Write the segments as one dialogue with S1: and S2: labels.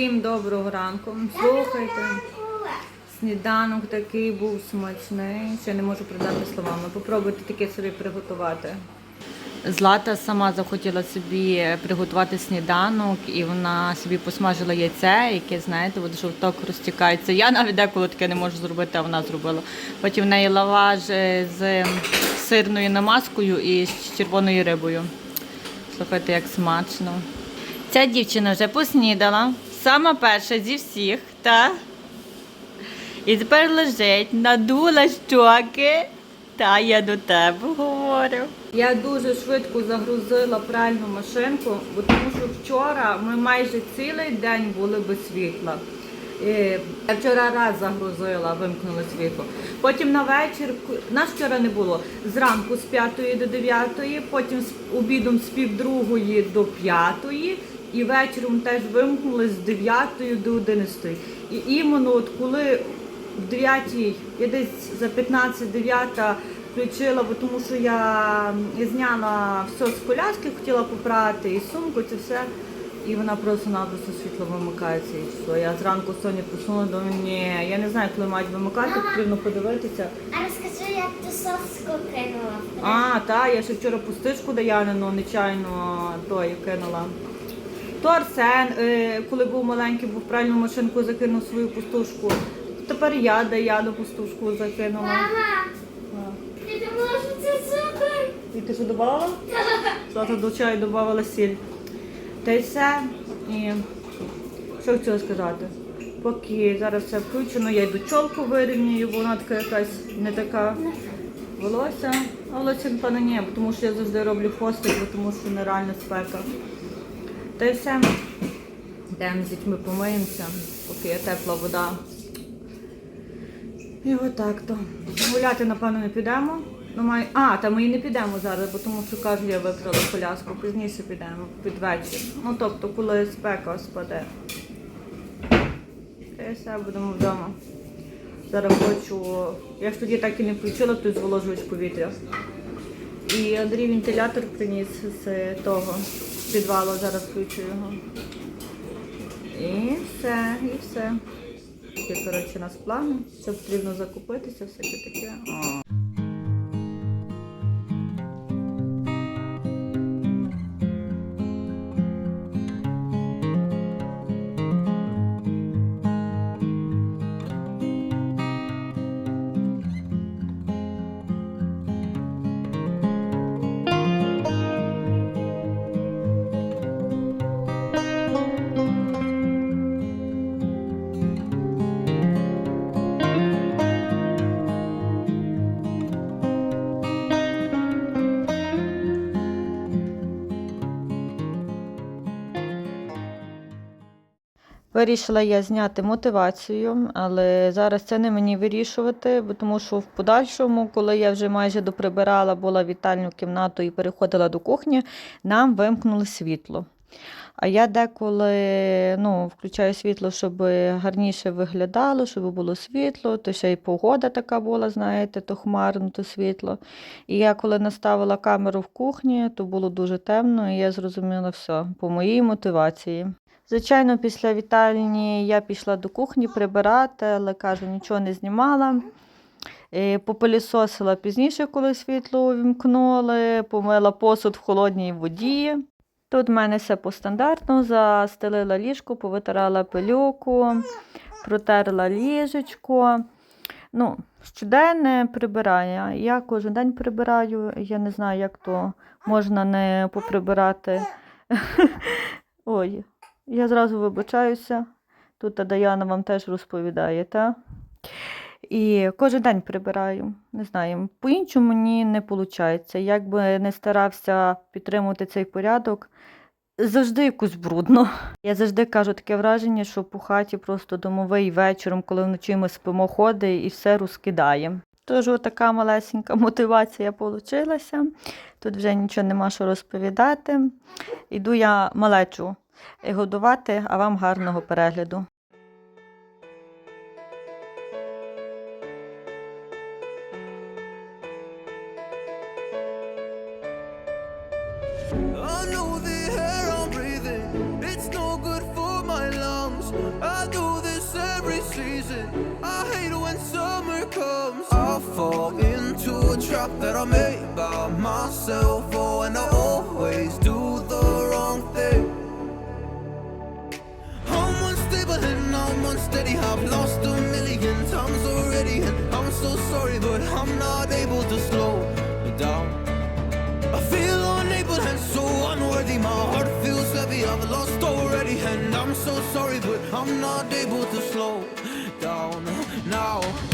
S1: Усім доброго ранку. Слухайте, сніданок такий був смачний. Ще не можу передати словами. Попробуйте таке собі приготувати. Злата сама захотіла собі приготувати сніданок, і вона собі посмажила яйце, яке, знаєте, от жовток розтікається. Я навіть деколи таке не можу зробити, а вона зробила. Потім в неї лаваш е, з сирною намазкою і з червоною рибою. Слухайте, як смачно. Ця дівчина вже поснідала. Сама перша зі всіх, та? І тепер лежить, надула щоки. Та я до тебе говорю. Я дуже швидко загрузила пральну машинку, бо тому що вчора ми майже цілий день були без світла. Я вчора раз загрузила, вимкнули світло. Потім на вечір, нас вчора не було, зранку з 5 до 9, потім з обідом з пів другої до 5, і вечором теж вимкнули з 9 до 11. І іменно от коли в 9, я десь за 15-9 включила, бо тому що я зняла все з коляски, хотіла попрати і сумку, це все. І вона просто-напросто світло вимикається і все. Я зранку Соня просунула до ні, я не знаю, коли мають вимикати, потрібно подивитися.
S2: А розкажи, як ти соску кинула.
S1: А, так, я ще вчора пустишку Даянину нечайно той кинула. То Арсен, е, коли був маленький, був в пральну машинку, закинув свою пустушку. Тепер я Даяну пустушку закинула.
S2: Мама, ти думала, що це цукор?
S1: І ти що додавала? Злата до чаю додавала сіль. Та й все. І що хотіла сказати? Поки зараз все включено, я йду чолку вирівнюю, бо вона така якась не така волосся. А волосся, напевно, ні, тому що я завжди роблю хвостик, тому що нереальна спека. Та й все. Йдемо з дітьми помиємося, поки є тепла вода. І отак то. Гуляти, напевно, не підемо. Ну. А, та ми і не підемо зараз, бо тому що кажу, я викрала коляску, пізніше підемо, під вечір. Ну, тобто, коли спека спаде. Та й все, будемо вдома. Зараз хочу. Я ж тоді так і не включила той зволожувач повітря. І Андрій вентилятор приніс з того підвалу, зараз включу його. І все, і все. Такі, коротше, у нас плани. Це потрібно закупитися, все таке. Вирішила я зняти мотивацію, але зараз це не мені вирішувати, тому що в подальшому, коли я вже майже доприбирала, була в вітальню кімнату і переходила до кухні, нам вимкнули світло. А я деколи ну, включаю світло, щоб гарніше виглядало, щоб було світло, то ще й погода така була, знаєте, то хмарно, то світло. І я коли наставила камеру в кухні, то було дуже темно, і я зрозуміла все по моїй мотивації. Звичайно, після вітальні я пішла до кухні прибирати, але кажу, нічого не знімала. Е, Попилісосила пізніше, коли світло увімкнули, помила посуд в холодній воді. Тут в мене все по стандартну, застелила ліжко, повитирала пилюку, протерла ліжечко. Ну, щоденне прибирання. Я кожен день прибираю, я не знаю, як то можна не поприбирати. Ой, я зразу вибачаюся. Тут Даяна вам теж розповідає, та? І кожен день прибираю. Не знаю, по-іншому мені не виходить. Як би не старався підтримувати цей порядок, завжди якось брудно. Я завжди кажу таке враження, що по хаті просто домовий вечором, коли вночі ми спимо, ходить і все розкидає. Тож така малесенька мотивація вийшла. Тут вже нічого нема що розповідати. Іду я малечу і годувати, а вам гарного перегляду.
S3: fall into a trap that I made by myself. Oh, and I Unsteady. I've lost a million times already, and I'm so sorry, but I'm not able to slow down. I feel unable and so unworthy. My heart feels heavy. I've lost already, and I'm so sorry, but I'm not able to slow down now.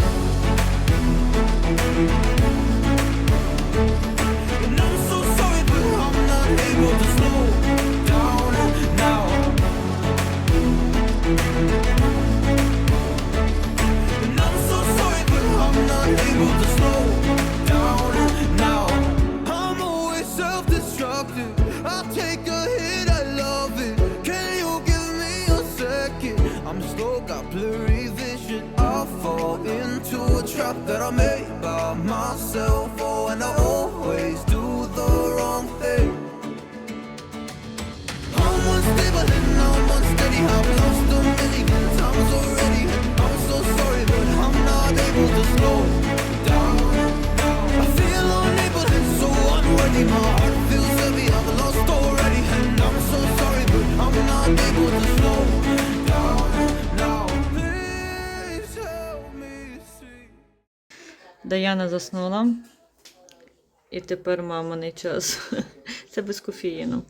S1: Даяна заснула. І тепер маминий час. Це без кофеїну.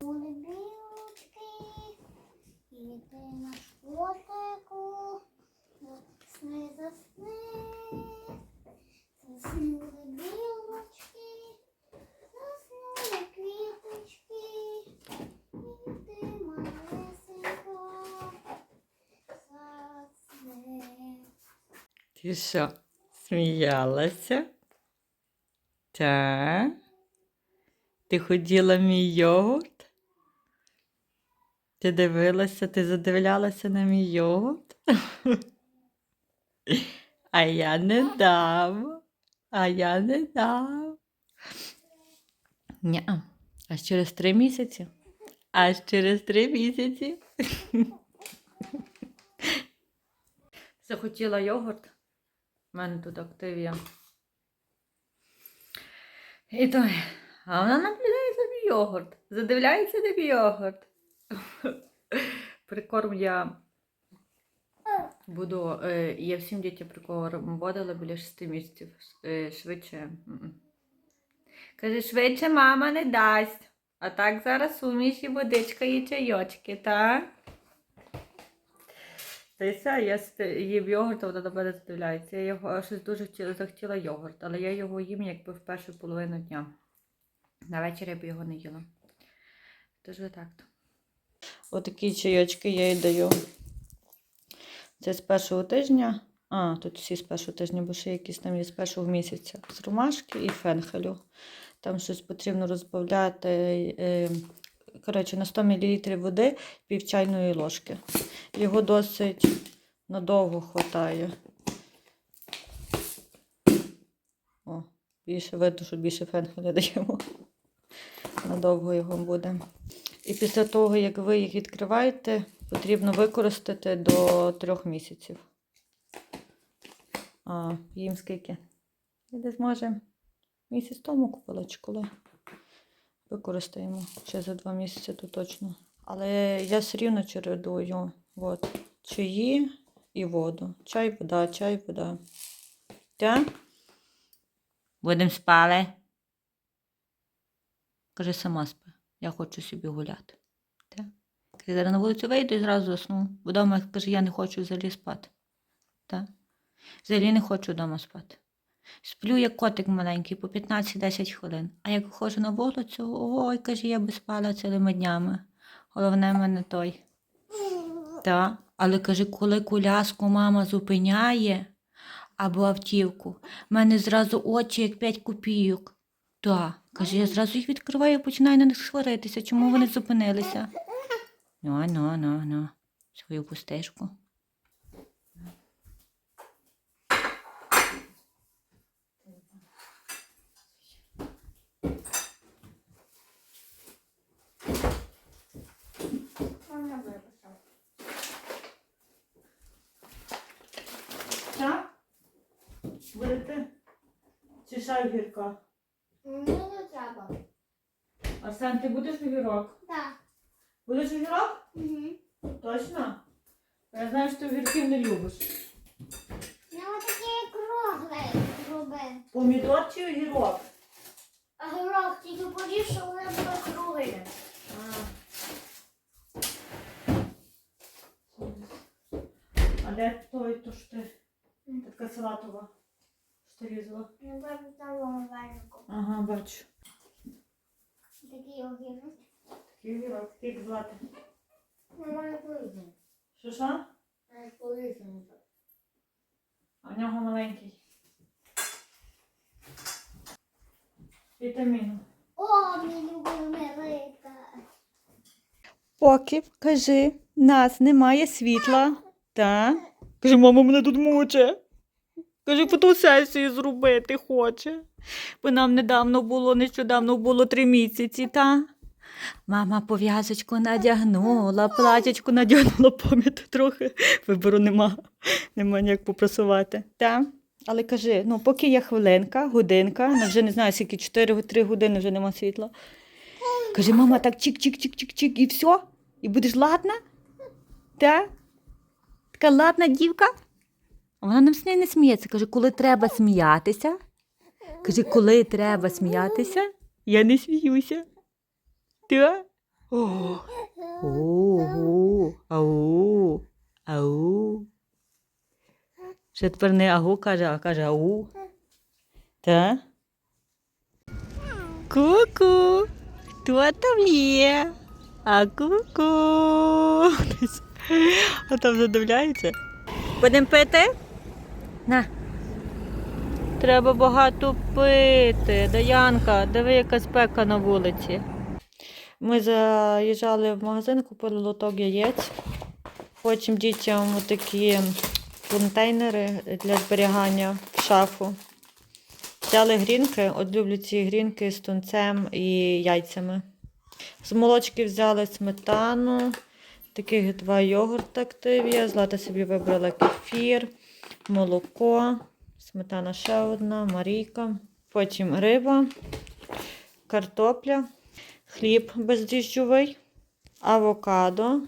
S2: Були білочки,
S1: сміялася? Так. Ти хотіла мій йогурт? Ти дивилася, ти задивлялася на мій йогурт? А я не дам. А я не дам. Ня. Аж через три місяці. Аж через три місяці. Захотіла йогурт. У мене тут активія. І той. А вона наблюдає за йогурт. Задивляється на йогурт. Прикорм я буду. Е, я всім дітям прикорм вводила біля 6 місяців. Е, швидше. Каже, швидше мама не дасть. А так зараз суміш і водичка і чайочки, так? Все, я їм йогурт, а вона на мене задивляється. Я його щось дуже хотіла, захотіла йогурт, але я його їм якби в першу половину дня. На вечір я б його не їла. Тож отак. то Отакі чайочки я їй даю. Це з першого тижня. А, тут всі з першого тижня, бо ще якісь там є з першого місяця. З ромашки і фенхелю. Там щось потрібно розбавляти. Коротше, на 100 мл води пів чайної ложки. Його досить надовго хватає. О, більше видно, що більше фенхеля даємо. Надовго його буде. І після того, як ви їх відкриваєте, потрібно використати до трьох місяців. А, їм скільки? Я десь може місяць тому купила чи. Використаємо ще за два місяці, то точно. Але я все рівно чередую. От, чаї і воду. Чай, вода, чай, вода. Так? Будемо спали. Каже, сама спи. Я хочу собі гуляти. Так? Каже, зараз на вулицю вийду і зразу засну. Вдома каже, я не хочу взагалі спати. Так? Взагалі не хочу вдома спати. Сплю, як котик маленький, по 15-10 хвилин. А як виходжу на вулицю, ой, каже, я би спала цілими днями. Головне в мене той. Та, але каже, коли коляску мама зупиняє або автівку, в мене зразу очі як 5 копійок. Та, каже, я зразу їх відкриваю і починаю на них сваритися, чому вони зупинилися. Ну, ну, ну, ну, свою пустишку.
S2: Вона виписала.
S1: Так? Будете? Чи ще огірка?
S2: Мені не треба.
S1: Арсен, ти будеш огірок?
S2: Так.
S1: Будеш огірок?
S2: Угу.
S1: Точно? Я знаю, що ти огірків не любиш.
S2: Я таке кругле зроби.
S1: Помідор чи огірок?
S2: А горох тільки вони були круглі.
S1: А де той, то ж ти? Така салатова. Що ти різала?
S2: Я бачу там варенку.
S1: Ага, бачу.
S2: Такий огірок.
S1: Такий огірок. Як звати?
S2: Немає полізно.
S1: Що що?
S2: Немає полізно.
S1: А в нього маленький. Вітаміну.
S2: О, мій любимий рита.
S1: Поки, кажи, нас немає світла. Та? Каже, мама мене тут муче. Каже, фотосесію зробити хоче. Бо нам недавно було, нещодавно було три місяці, та? Мама пов'язочку надягнула, платячку надягнула, пам'ятаю трохи. Вибору нема. Нема ніяк попрасувати. Та? Але кажи, ну поки є хвилинка, годинка, ну, вже не знаю, скільки 4-3 години вже нема світла. Каже, мама, так чик-чик-чик-чик-чик, і все? І будеш ладна? Та? Така ладна дівка? Вона нам з нею не сміється. Каже, коли треба сміятися. Каже, коли треба сміятися, я не сміюся. О, Ого, ау, ау. Ще тепер не агу каже, а каже ау. Та? Ку-ку. Хто там є? А ку-ку. А там задивляється. Будемо пити? На. Треба багато пити. Даянка, диви, яка спека на вулиці. Ми заїжджали в магазин, купили лоток яєць. Потім дітям такі контейнери для зберігання в шафу. Взяли грінки, от люблю ці грінки з тунцем і яйцями. З молочки взяли сметану, таких два йогурти активія. Злата собі вибрала кефір, молоко, сметана ще одна, марійка. Потім риба, картопля, хліб бездріжджовий, авокадо,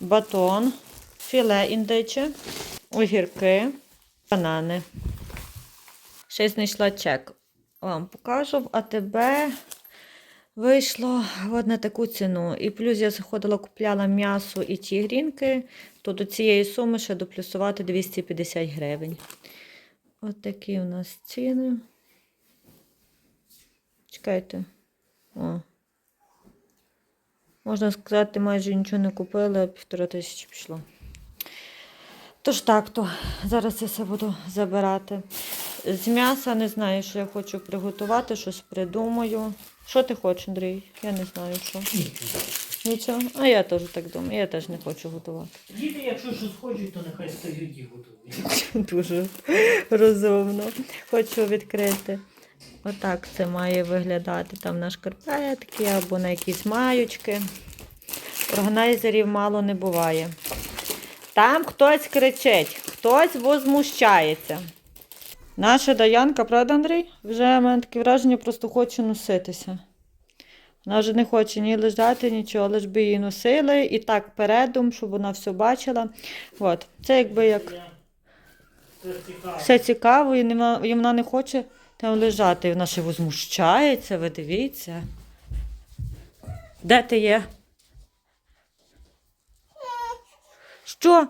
S1: батон, філе індиче, огірки, банани. Ще знайшла чек. Вам покажу в АТБ. Вийшло от на таку ціну. І плюс я заходила, купляла м'ясо і ті грінки, то до цієї суми ще доплюсувати 250 гривень. От такі у нас ціни. Чекайте. О. Можна сказати, майже нічого не купили, півтора тисячі пішло. Тож так, то зараз я все буду забирати. З м'яса не знаю, що я хочу приготувати, щось придумаю. Що ти хочеш, Андрій? Я не знаю, що. Нічого? А я теж так думаю, я теж не хочу готувати.
S4: Діти, якщо щось хочуть, то нехай стають і готують.
S1: Дуже розумно. Хочу відкрити. Отак це має виглядати. Там на шкарпетки або на якісь маючки. Органайзерів мало не буває. Там хтось кричить, хтось возмущається. Наша Даянка, правда, Андрій? Вже в мене таке враження, просто хоче носитися. Вона вже не хоче ні лежати, нічого, лиш би її носили і так передом, щоб вона все бачила. От. Це якби як все цікаво, і, нема, і вона не хоче там лежати. Вона ще возмущається, ви дивіться. Де ти є? Що?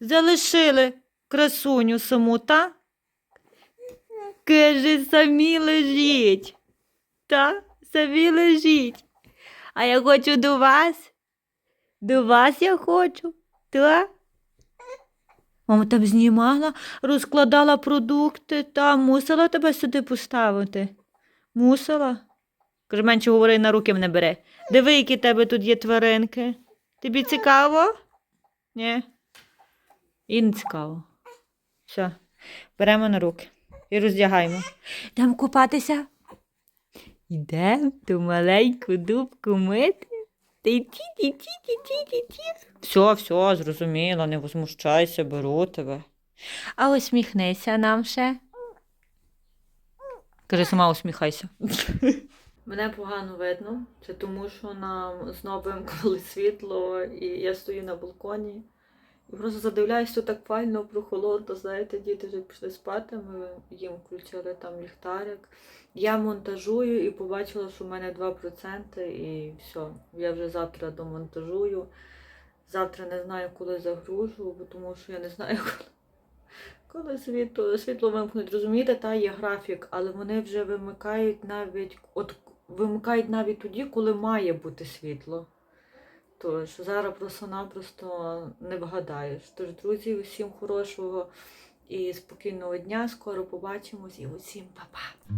S1: Залишили красуню саму, та? Каже, самі лежіть. Та? Самі лежіть. А я хочу до вас. До вас я хочу. Та? Мама там знімала, розкладала продукти, та мусила тебе сюди поставити. Мусила? Каже, менше говори, на руки мене бере. Диви, які тебе тут є тваринки. Тобі цікаво? Ні? І не цікаво. Все, беремо на руки і роздягаємо. Йдемо купатися. Йдемо ту маленьку дубку мити. Ті-ті-ті-ті-ті-ті-ті. Все, все, зрозуміло, не возмущайся, беру тебе. А усміхнися нам ще. Кажи, сама усміхайся. Мене погано видно. Це тому, що нам знову вимкнули світло, і я стою на балконі. Просто задивляюсь, тут так файно, прохолодно, знаєте, діти вже пішли спати, ми їм включили там ліхтарик. Я монтажую і побачила, що в мене 2% і все. Я вже завтра домонтажую. Завтра не знаю, коли загружу, бо тому що я не знаю, коли, коли світло, світло вимкнуть. Розумієте, та є графік, але вони вже вимикають навіть, от вимикають навіть тоді, коли має бути світло. Тож зараз просто-напросто не вгадаєш. Тож, друзі, усім хорошого і спокійного дня. Скоро побачимось і усім па-па!